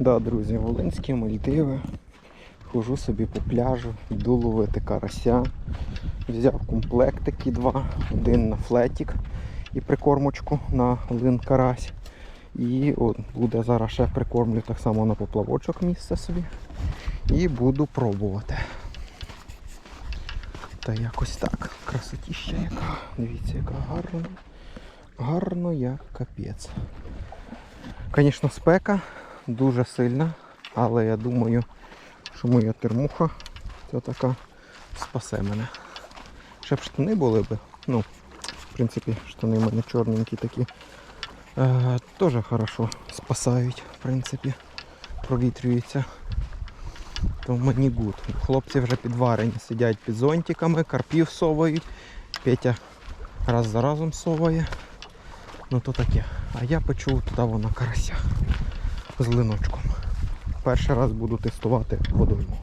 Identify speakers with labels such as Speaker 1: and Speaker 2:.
Speaker 1: Да, друзі, Волинські Мальдиви. Хожу собі по пляжу, йду ловити карася. Взяв комплектики два, один на флетік і прикормочку на один карась. І от буде зараз ще прикормлю так само на поплавочок місце собі. І буду пробувати. Та якось так. Красотіща яка. Дивіться, яка гарна. Гарно як капець. Звісно, спека дуже сильна, але я думаю, що моя термуха це така спасе мене. Ще б штани були б. Ну, в принципі, штани в мене чорненькі такі. Е, Теж хорошо спасають, в принципі, провітрюються. То мені гуд. Хлопці вже підварені, сидять під зонтиками, карпів совають. Петя раз за разом соває. Ну то таке. А я печу туди вона карася з линочком. Перший раз буду тестувати водойму.